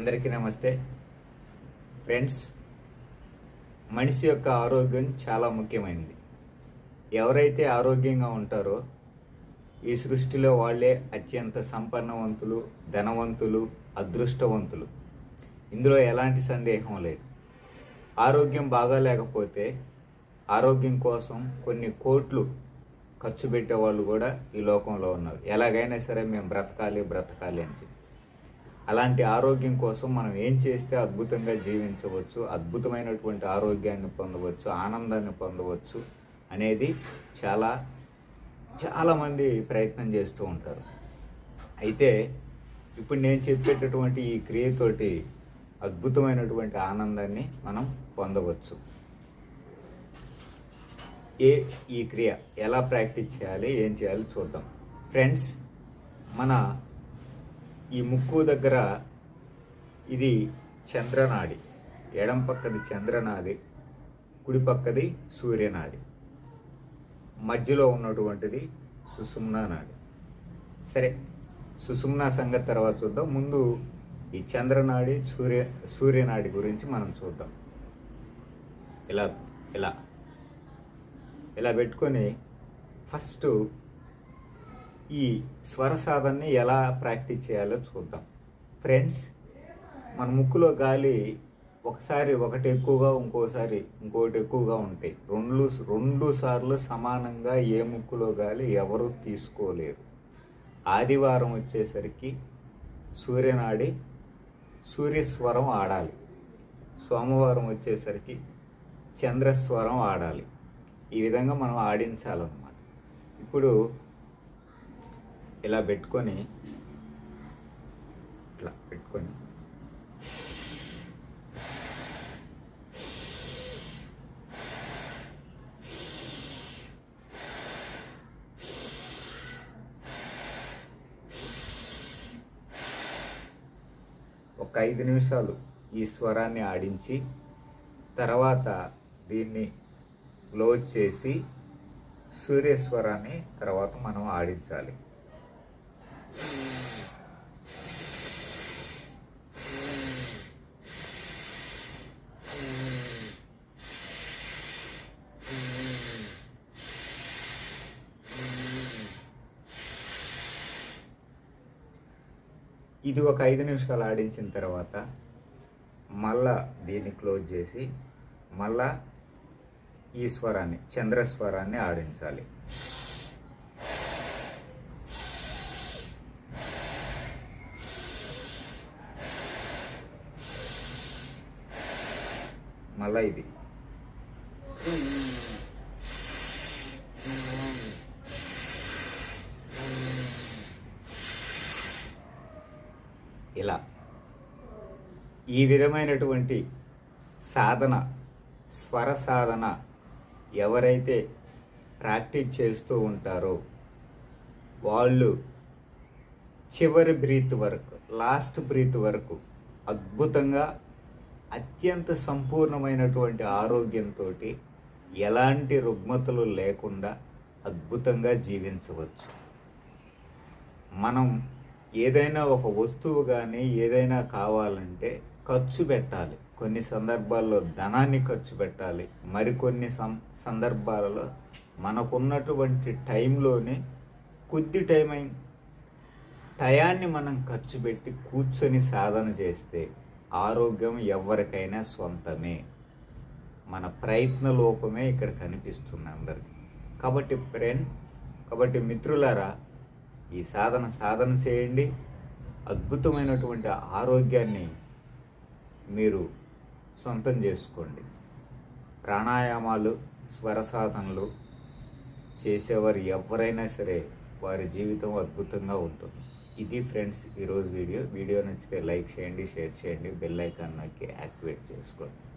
అందరికీ నమస్తే. ఫ్రెండ్స్ మనిషి యొక్క ఆరోగ్యం చాలా ముఖ్యమైనది. ఎవరైతే ఆరోగ్యంగా ఉంటారో ఈ సృష్టిలో వాళ్ళే అత్యంత సంపన్నవంతులు ధనవంతులు అదృష్టవంతులు. ఇందులో ఎలాంటి సందేహం లేదు. ఆరోగ్యం బాగా లేకపోతే ఆరోగ్యం కోసం కొన్ని కోట్లు ఖర్చు పెట్టే వాళ్ళు కూడా ఈ లోకంలో ఉన్నారు. ఎలాగైనా సరే మేము బ్రతకాలి బ్రతకాలి అని చెప్పి. అలాంటి ఆరోగ్యం కోసం మనం ఏం చేస్తే అద్భుతంగా జీవించవచ్చు అద్భుతమైనటువంటి ఆరోగ్యాన్ని పొందవచ్చు ఆనందాన్ని పొందవచ్చు అనేది చాలా చాలామంది ప్రయత్నం చేస్తూ ఉంటారు. అయితే ఇప్పుడు నేను చెప్పేటటువంటి ఈ క్రియతోటి అద్భుతమైనటువంటి ఆనందాన్ని మనం పొందవచ్చు. ఏ ఈ క్రియ ఎలా ప్రాక్టీస్ చేయాలి ఏం చేయాలి చూద్దాం. ఫ్రెండ్స్ మన ఈ ముక్కు దగ్గర ఇది చంద్రనాడి. ఎడం పక్కది చంద్రనాడి కుడి పక్కది సూర్యనాడి మధ్యలో ఉన్నటువంటిది సుసుమ్నా నాడి సరే సుసుమ్నా సంగతి తర్వాత చూద్దాం. ముందు ఈ చంద్రనాడి సూర్య సూర్యనాడి గురించి మనం చూద్దాం. ఇలా ఇలా ఇలా పెట్టుకొని ఫస్ట్ ఈ స్వర సాధనని ఎలా ప్రాక్టీస్ చేయాలో చూద్దాం. ఫ్రెండ్స్ మన ముక్కులో గాలి ఒకసారి ఒకటి ఎక్కువగా ఇంకోసారి ఇంకోటి ఎక్కువగా ఉంటాయి. రెండు రెండు సార్లు సమానంగా ఏ ముక్కులో గాలి ఎవరు తీసుకోలేరు ఆదివారం వచ్చేసరికి సూర్యనాడి సూర్యస్వరం ఆడాలి. సోమవారం వచ్చేసరికి చంద్రస్వరం ఆడాలి. ఈ విధంగా మనం ఆడించాలన్నమాట. ఇప్పుడు ఇలా పెట్టుకొని ఇట్లా పెట్టుకొని. ఒక ఐదు నిమిషాలు ఈ స్వరాన్ని ఆడించి తర్వాత దీన్ని క్లోజ్ చేసి సూర్యస్వరాన్ని తర్వాత మనం ఆడించాలి. ఇది ఒక ఐదు నిమిషాలు ఆడించిన తర్వాత మళ్ళా దీన్ని క్లోజ్ చేసి మళ్ళా ఈ స్వరాన్ని చంద్రస్వరాన్ని ఆడించాలి. మళ్ళా ఇది. ఇలా. ఈ విధమైనటువంటి సాధన స్వర సాధన ఎవరైతే ప్రాక్టీస్ చేస్తూ ఉంటారో వాళ్ళు చివరి బ్రీత్ వరకు లాస్ట్ బ్రీత్ వరకు అద్భుతంగా అత్యంత సంపూర్ణమైనటువంటి ఆరోగ్యంతో ఎలాంటి రుగ్మతలు లేకుండా అద్భుతంగా జీవించవచ్చు. మనం ఏదైనా ఒక వస్తువు కానీ ఏదైనా కావాలంటే ఖర్చు పెట్టాలి. కొన్ని సందర్భాల్లో ధనాన్ని ఖర్చు పెట్టాలి. మరికొన్ని సం సందర్భాలలో మనకున్నటువంటి టైంలోనే కొద్ది టైం అయిన టయాన్ని మనం ఖర్చు పెట్టి కూర్చొని సాధన చేస్తే ఆరోగ్యం ఎవరికైనా సొంతమే. మన ప్రయత్న లోపమే ఇక్కడ కనిపిస్తుంది అందరికీ. కాబట్టి ఫ్రెండ్ కాబట్టి మిత్రులారా ఈ సాధన సాధన చేయండి. అద్భుతమైనటువంటి ఆరోగ్యాన్ని మీరు సొంతం చేసుకోండి. ప్రాణాయామాలు స్వర సాధనలు చేసేవారు ఎవరైనా సరే వారి జీవితం అద్భుతంగా ఉంటుంది. ఇది ఫ్రెండ్స్ ఈరోజు వీడియో. వీడియో నచ్చితే లైక్ చేయండి షేర్ చేయండి. బెల్ ఐకాన్ నొక్కి యాక్టివేట్ చేసుకోండి.